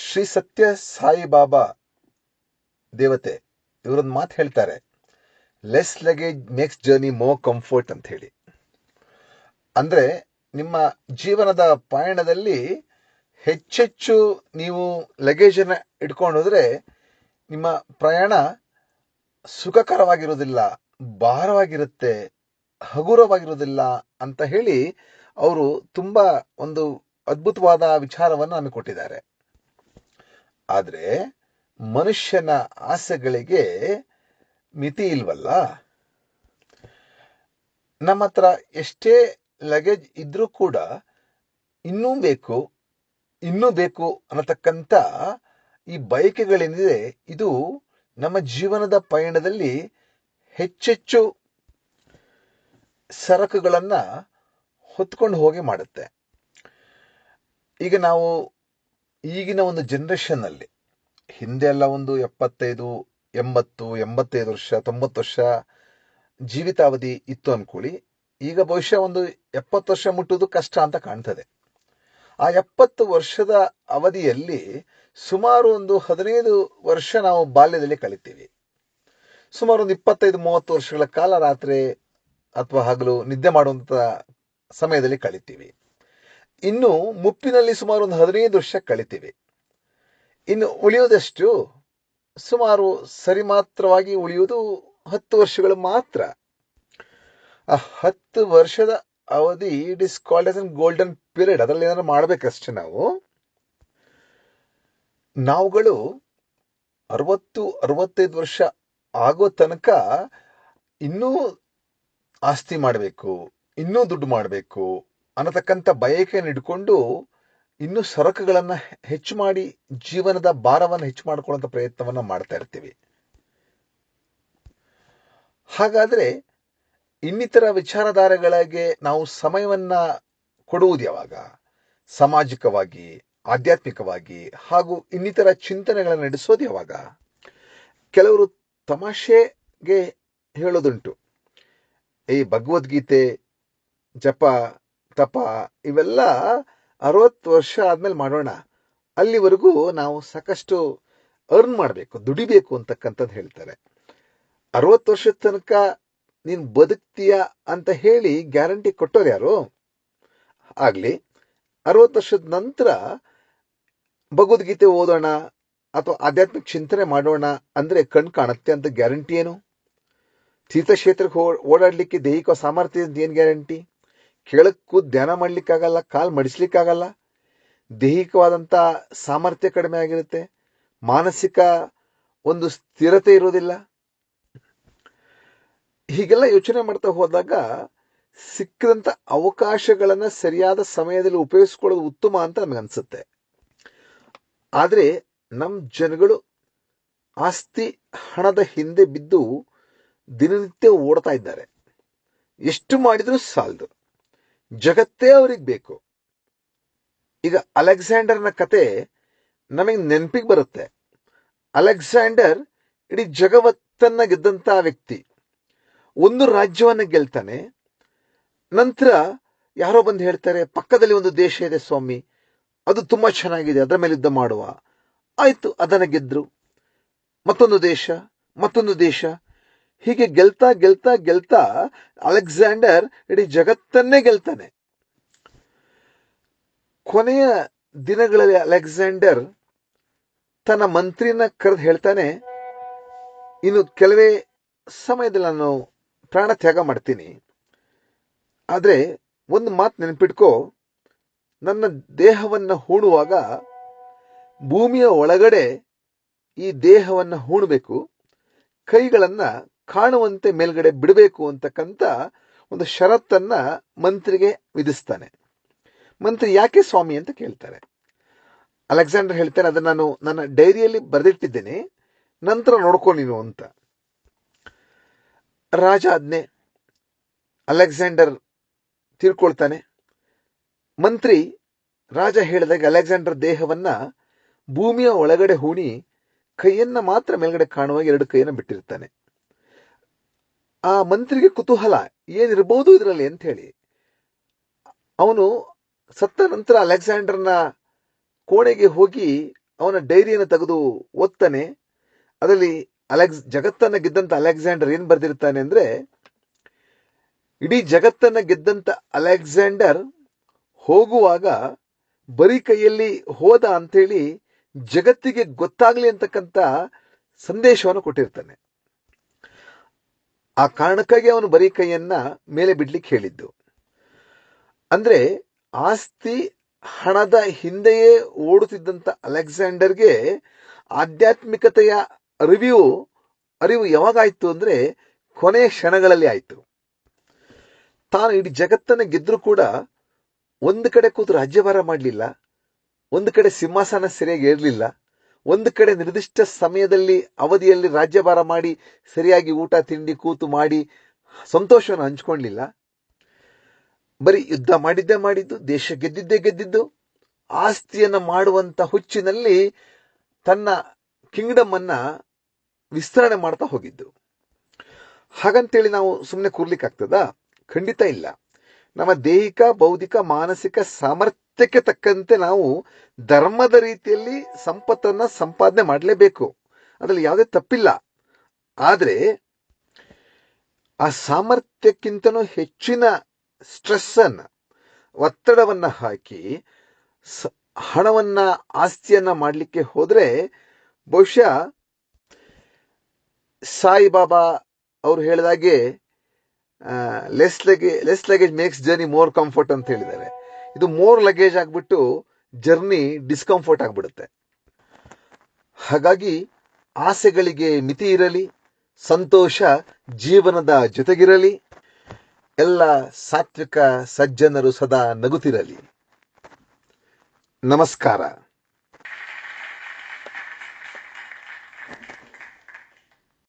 ಶ್ರೀ ಸತ್ಯ ಸಾಯಿಬಾಬಾ ದೇವತೆ, ಇವರೊಂದು ಮಾತು ಹೇಳ್ತಾರೆ. Less luggage makes journey more comfort ಅಂತ ಹೇಳಿ. ಅಂದ್ರೆ ನಿಮ್ಮ ಜೀವನದ ಪಯಣದಲ್ಲಿ ಹೆಚ್ಚೆಚ್ಚು ನೀವು ಲಗೇಜನ್ನು ಇಟ್ಕೊಂಡು ಹೋದ್ರೆ ನಿಮ್ಮ ಪ್ರಯಾಣ ಸುಖಕರವಾಗಿರೋದಿಲ್ಲ ಭಾರವಾಗಿರುತ್ತೆ ಹಗುರವಾಗಿರೋದಿಲ್ಲ ಅಂತ ಹೇಳಿ ಅವರು ತುಂಬಾ ಒಂದು ಅದ್ಭುತವಾದ ವಿಚಾರವನ್ನು ನಮಗೆ ಕೊಟ್ಟಿದ್ದಾರೆ. ಆದರೆ ಮನುಷ್ಯನ ಆಸೆಗಳಿಗೆ ಮಿತಿ ಇಲ್ವಲ್ಲ? ನಮ್ಮ ಹತ್ರ ಎಷ್ಟೇ ಲಗೇಜ್ ಇದ್ರೂ ಕೂಡ ಇನ್ನೂ ಬೇಕು ಇನ್ನೂ ಬೇಕು ಅನ್ನತಕ್ಕಂಥ ಈ ಬಯಕೆಗಳೇನಿದೆ, ಇದು ನಮ್ಮ ಜೀವನದ ಪಯಣದಲ್ಲಿ ಹೆಚ್ಚೆಚ್ಚು ಸರಕುಗಳನ್ನು ಹೊತ್ಕೊಂಡು ಹೋಗಿ ಮಾಡುತ್ತೆ. ಈಗ ನಾವು ಈಗಿನ ಒಂದು ಜನರೇಷನ್ ಅಲ್ಲಿ, ಹಿಂದೆ ಎಲ್ಲ ಒಂದು ಎಪ್ಪತ್ತೈದು, ಎಂಬತ್ತು, ಎಂಬತ್ತೈದು ವರ್ಷ, ತೊಂಬತ್ತು ವರ್ಷ ಜೀವಿತಾವಧಿ ಇತ್ತು ಅನ್ಕೊಳ್ಳಿ. ಈಗ ಬಹುಶಃ ಒಂದು ಎಪ್ಪತ್ತು ವರ್ಷ ಮುಟ್ಟುವುದು ಕಷ್ಟ ಅಂತ ಕಾಣ್ತದೆ. ಆ ಎಪ್ಪತ್ತು ವರ್ಷದ ಅವಧಿಯಲ್ಲಿ ಸುಮಾರು ಒಂದು ಹದಿನೈದು ವರ್ಷ ನಾವು ಬಾಲ್ಯದಲ್ಲಿ ಕಳಿತೀವಿ ಸುಮಾರು ಒಂದು ಇಪ್ಪತ್ತೈದು, ಮೂವತ್ತು ವರ್ಷಗಳ ಕಾಲ ರಾತ್ರಿ ಅಥವಾ ಹಗಲು ನಿದ್ದೆ ಮಾಡುವಂತ ಸಮಯದಲ್ಲಿ ಕಳಿತೀವಿ ಇನ್ನು ಮುಪ್ಪಿನಲ್ಲಿ ಸುಮಾರು ಒಂದು ಹದಿನೈದು ವರ್ಷ ಕಳಿತೀವಿ. ಇನ್ನು ಉಳಿಯೋದಷ್ಟು ಸುಮಾರು ಸರಿ ಮಾತ್ರವಾಗಿ ಉಳಿಯುವುದು ಹತ್ತು ವರ್ಷಗಳು ಮಾತ್ರ. ಆ ಹತ್ತು ವರ್ಷದ ಅವಧಿ it is called as an golden period ಅದರಲ್ಲಿ ಏನಾದ್ರು ಮಾಡಬೇಕಷ್ಟೇ ನಾವು. ನಾವುಗಳು ಅರವತ್ತು, ಅರವತ್ತೈದು ವರ್ಷ ಆಗೋ ತನಕ ಇನ್ನೂ ಆಸ್ತಿ ಮಾಡಬೇಕು, ಇನ್ನೂ ದುಡ್ಡು ಮಾಡಬೇಕು ಅನ್ನತಕ್ಕಂಥ ಬಯಕೆಯನ್ನು ಇಟ್ಕೊಂಡು ಇನ್ನೂ ಸರಕುಗಳನ್ನು ಹೆಚ್ಚು ಮಾಡಿ ಜೀವನದ ಭಾರವನ್ನು ಹೆಚ್ಚು ಮಾಡಿಕೊಳ್ಳುವಂಥ ಪ್ರಯತ್ನವನ್ನು ಮಾಡ್ತಾ ಇರ್ತೀವಿ. ಹಾಗಾದರೆ ಇನ್ನಿತರ ವಿಚಾರಧಾರೆಗಳಿಗೆ ನಾವು ಸಮಯವನ್ನ ಕೊಡುವುದು ಯಾವಾಗ? ಸಾಮಾಜಿಕವಾಗಿ, ಆಧ್ಯಾತ್ಮಿಕವಾಗಿ ಹಾಗೂ ಇನ್ನಿತರ ಚಿಂತನೆಗಳನ್ನು ನಡೆಸೋದು ಯಾವಾಗ? ಕೆಲವರು ತಮಾಷೆಗೆ ಹೇಳೋದುಂಟು. ಈ ಭಗವದ್ಗೀತೆ ಜಪ ತಪ ಇವೆಲ್ಲ ಅರವತ್ತು ವರ್ಷ ಆದ್ಮೇಲೆ ಮಾಡೋಣ. ಅಲ್ಲಿವರೆಗೂ ನಾವು ಸಾಕಷ್ಟು ಅರ್ನ್ ಮಾಡಬೇಕು, ದುಡಿಬೇಕು ಅಂತಕ್ಕಂಥದ್ದು ಹೇಳ್ತಾರೆ. ಅರವತ್ತು ವರ್ಷದ ತನಕ ನೀನು ಬದುಕ್ತೀಯ ಅಂತ ಹೇಳಿ ಗ್ಯಾರಂಟಿ ಕೊಟ್ಟೋರು ಯಾರು? ಆಗಲಿ, ಅರವತ್ತು ವರ್ಷದ ನಂತರ ಭಗವದ್ಗೀತೆ ಓದೋಣ ಅಥವಾ ಆಧ್ಯಾತ್ಮಿಕ ಚಿಂತನೆ ಮಾಡೋಣ ಅಂದರೆ ಕಣ್ ಕಾಣುತ್ತೆ ಅಂತ ಗ್ಯಾರಂಟಿ ಏನು? ತೀರ್ಥಕ್ಷೇತ್ರಕ್ಕೆ ಓಡಾಡಲಿಕ್ಕೆ ದೈಹಿಕ ಸಾಮರ್ಥ್ಯ ಏನ್ ಗ್ಯಾರಂಟಿ? ಕೆಳಕ್ಕೂ ಧ್ಯಾನ ಮಾಡಲಿಕ್ಕಾಗಲ್ಲ, ಕಾಲು ಮಡಿಸ್ಲಿಕ್ಕಾಗಲ್ಲ. ದೈಹಿಕವಾದಂಥ ಸಾಮರ್ಥ್ಯ ಕಡಿಮೆ ಆಗಿರುತ್ತೆ. ಮಾನಸಿಕ ಒಂದು ಸ್ಥಿರತೆ ಇರೋದಿಲ್ಲ ಹೀಗೆಲ್ಲ ಯೋಚನೆ ಮಾಡ್ತಾ ಹೋದಾಗ ಸಿಕ್ಕಿದಂಥ ಅವಕಾಶಗಳನ್ನು ಸರಿಯಾದ ಸಮಯದಲ್ಲಿ ಉಪಯೋಗಿಸ್ಕೊಳ್ಳೋದು ಉತ್ತಮ ಅಂತ ನಮ್ಗೆ ಅನಿಸುತ್ತೆ. ಆದರೆ ನಮ್ಮ ಜನಗಳು ಆಸ್ತಿ ಹಣದ ಹಿಂದೆ ಬಿದ್ದು ದಿನನಿತ್ಯ ಓಡ್ತಾ ಇದ್ದಾರೆ. ಎಷ್ಟು ಮಾಡಿದರೂ ಸಾಲದು. ಜಗತ್ತೇ ಅವ್ರಿಗೆ ಬೇಕು. ಈಗ ಅಲೆಕ್ಸಾಂಡರ್ನ ಕತೆ ನಮಗೆ ನೆನಪಿಗೆ ಬರುತ್ತೆ. ಅಲೆಕ್ಸಾಂಡರ್ ಇಡೀ ಜಗವತ್ತನ್ನ ಗೆದ್ದಂತ ವ್ಯಕ್ತಿ. ಒಂದು ರಾಜ್ಯವನ್ನ ಗೆಲ್ತಾನೆ. ನಂತರ ಯಾರೋ ಬಂದು ಹೇಳ್ತಾರೆ, ಪಕ್ಕದಲ್ಲಿ ಒಂದು ದೇಶ ಇದೆ ಸ್ವಾಮಿ, ಅದು ತುಂಬಾ ಚೆನ್ನಾಗಿದೆ, ಅದರ ಮೇಲೆ ಯುದ್ಧ ಮಾಡುವ. ಆಯ್ತು, ಅದನ್ನ ಗೆದ್ರು. ಮತ್ತೊಂದು ದೇಶ ಮತ್ತೊಂದು ದೇಶ ಹೀಗೆ ಗೆಲ್ತಾ ಗೆಲ್ತಾ ಗೆಲ್ತಾ ಅಲೆಕ್ಸಾಂಡರ್ ಇಡೀ ಜಗತ್ತನ್ನೇ ಗೆಲ್ತಾನೆ. ಕೊನೆಯ ದಿನಗಳಲ್ಲಿ ಅಲೆಕ್ಸಾಂಡರ್ ತನ್ನ ಮಂತ್ರಿನ ಕರೆದು ಹೇಳ್ತಾನೆ, ಇನ್ನು ಕೆಲವೇ ಸಮಯದಲ್ಲಿ ನಾನು ಪ್ರಾಣ ತ್ಯಾಗ ಮಾಡ್ತೀನಿ. ಆದರೆ ಒಂದು ಮಾತು ನೆನಪಿಟ್ಕೋ, ನನ್ನ ದೇಹವನ್ನು ಹೂಣುವಾಗ ಭೂಮಿಯ ಒಳಗಡೆ ಈ ದೇಹವನ್ನು ಹೂಣಬೇಕು. ಕೈಗಳನ್ನ ಕಾಣುವಂತೆ ಮೇಲ್ಗಡೆ ಬಿಡಬೇಕು ಅಂತಕ್ಕಂಥ ಒಂದು ಷರತ್ತನ್ನ ಮಂತ್ರಿಗೆ ವಿಧಿಸ್ತಾನೆ. ಮಂತ್ರಿ ಯಾಕೆ ಸ್ವಾಮಿ ಅಂತ ಕೇಳ್ತಾರೆ. ಅಲೆಕ್ಸಾಂಡರ್ ಹೇಳ್ತಾನೆ, ಅದನ್ನ ನಾನು ನನ್ನ ಡೈರಿಯಲ್ಲಿ ಬರೆದಿಟ್ಟಿದ್ದೇನೆ, ನಂತರ ನೋಡ್ಕೊ ನೀನು ಅಂತ. ರಾಜ ಆಜ್ಞೆ ಅಲೆಕ್ಸಾಂಡರ್ ತೀರ್ಕೊಳ್ತಾನೆ. ಮಂತ್ರಿ ರಾಜ ಹೇಳಿದಾಗ ಅಲೆಕ್ಸಾಂಡರ್ ದೇಹವನ್ನ ಭೂಮಿಯ ಒಳಗಡೆ ಹೂಣಿ ಕೈಯನ್ನ ಮಾತ್ರ ಮೇಲ್ಗಡೆ ಕಾಣುವಾಗ ಎರಡು ಕೈಯನ್ನು ಬಿಟ್ಟಿರ್ತಾನೆ. ಆ ಮಂತ್ರಿಗೆ ಕುತೂಹಲ ಏನಿರಬಹುದು ಇದರಲ್ಲಿ ಅಂತ ಹೇಳಿ. ಅವನು ಸತ್ತ ನಂತರ ಅಲೆಕ್ಸಾಂಡರ್ನ ಕೋಣೆಗೆ ಹೋಗಿ ಅವನ ಡೈರಿಯನ್ನು ತೆಗೆದು ಓದ್ತಾನೆ. ಅದರಲ್ಲಿ ಅಲೆಕ್ಸ್, ಜಗತ್ತನ್ನ ಗೆದ್ದಂತ ಅಲೆಕ್ಸಾಂಡರ್ ಏನ್ ಬರೆದಿರ್ತಾನೆ ಅಂದ್ರೆ, ಇಡೀ ಜಗತ್ತನ್ನ ಗೆದ್ದಂತ ಅಲೆಕ್ಸಾಂಡರ್ ಹೋಗುವಾಗ ಬರೀ ಕೈಯಲ್ಲಿ ಹೋದ ಅಂತೇಳಿ ಜಗತ್ತಿಗೆ ಗೊತ್ತಾಗ್ಲಿ ಅಂತಕ್ಕಂಥ ಸಂದೇಶವನ್ನು ಕೊಟ್ಟಿರ್ತಾನೆ. ಆ ಕಾರಣಕ್ಕಾಗಿ ಅವನು ಬರೀ ಕೈಯನ್ನ ಮೇಲೆ ಬಿಡ್ಲಿಕ್ಕೆ ಹೇಳಿದ್ದು. ಅಂದ್ರೆ ಆಸ್ತಿ ಹಣದ ಹಿಂದೆಯೇ ಓಡುತ್ತಿದ್ದಂತ ಅಲೆಕ್ಸಾಂಡರ್ಗೆ ಆಧ್ಯಾತ್ಮಿಕತೆಯ ಅರಿವು ಅರಿವು ಯಾವಾಗಾಯ್ತು ಅಂದ್ರೆ ಕೊನೆಯ ಕ್ಷಣಗಳಲ್ಲಿ ಆಯ್ತು. ತಾನು ಇಡೀ ಜಗತ್ತನ್ನ ಗೆದ್ದರೂ ಕೂಡ ಒಂದು ಕಡೆ ಕೂತು ರಾಜ್ಯಭಾರ ಮಾಡಲಿಲ್ಲ, ಒಂದು ಕಡೆ ಸಿಂಹಾಸನ ಸರಿಯಾಗಿ ಏರ್ಲಿಲ್ಲ ಒಂದು ಕಡೆ ನಿರ್ದಿಷ್ಟ ಸಮಯದಲ್ಲಿ ಅವಧಿಯಲ್ಲಿ ರಾಜ್ಯಭಾರ ಮಾಡಿ, ಸರಿಯಾಗಿ ಊಟ, ತಿಂಡಿ, ಕೂತು ಮಾಡಿ ಸಂತೋಷವನ್ನು ಹಂಚ್ಕೊಳ್ಲಿಲ್ಲ ಬರೀ ಯುದ್ಧ ಮಾಡಿದ್ದೇ ಮಾಡಿದ್ದು, ದೇಶ ಗೆದ್ದಿದ್ದೇ ಗೆದ್ದಿದ್ದು, ಆಸ್ತಿಯನ್ನ ಮಾಡುವಂತ ಹುಚ್ಚಿನಲ್ಲಿ ತನ್ನ ಕಿಂಗ್ಡಮ್ ಅನ್ನ ವಿಸ್ತರಣೆ ಮಾಡ್ತಾ ಹೋಗಿದ್ದು. ಹಾಗಂತೇಳಿ ನಾವು ಸುಮ್ಮನೆ ಕೂರ್ಲಿಕ್ಕಾಗ್ತದಾ? ಖಂಡಿತ ಇಲ್ಲ. ನಮ್ಮ ದೈಹಿಕ, ಬೌದ್ಧಿಕ, ಮಾನಸಿಕ ಸಾಮರ್ಥ್ಯಕ್ಕೆ ತಕ್ಕಂತೆ ನಾವು ಧರ್ಮದ ರೀತಿಯಲ್ಲಿ ಸಂಪತ್ತನ್ನ ಸಂಪಾದನೆ ಮಾಡಲೇಬೇಕು. ಅದರಲ್ಲಿ ಯಾವುದೇ ತಪ್ಪಿಲ್ಲ. ಆದರೆ ಆ ಸಾಮರ್ಥ್ಯಕ್ಕಿಂತನೂ ಹೆಚ್ಚಿನ ಸ್ಟ್ರೆಸ್ ಅನ್ನ ಒತ್ತಡವನ್ನ ಹಾಕಿ ಸ- ಹಣವನ್ನ, ಆಸ್ತಿಯನ್ನ ಮಾಡಲಿಕ್ಕೆ ಹೋದರೆ ಬಹುಶಃ ಸಾಯಿಬಾಬಾ ಅವರು ಹೇಳಿದಾಗೆ less luggage less luggage makes journey more comfort ಅಂತ ಹೇಳಿದ್ದಾರೆ. ಇದು ಮೋರ್ ಲಗೇಜ್ ಆಗಿಬಿಟ್ಟು ಜರ್ನಿ ಡಿಸ್ಕಂಫರ್ಟ್ ಆಗಿಬಿಡುತ್ತೆ. ಹಾಗಾಗಿ ಆಸೆಗಳಿಗೆ ಮಿತಿ ಇರಲಿ, ಸಂತೋಷ ಜೀವನದ ಜೊತೆಗಿರಲಿ, ಎಲ್ಲ ಸಾತ್ವಿಕ ಸಜ್ಜನರು ಸದಾ ನಗುತ್ತಿರಲಿ. ನಮಸ್ಕಾರ.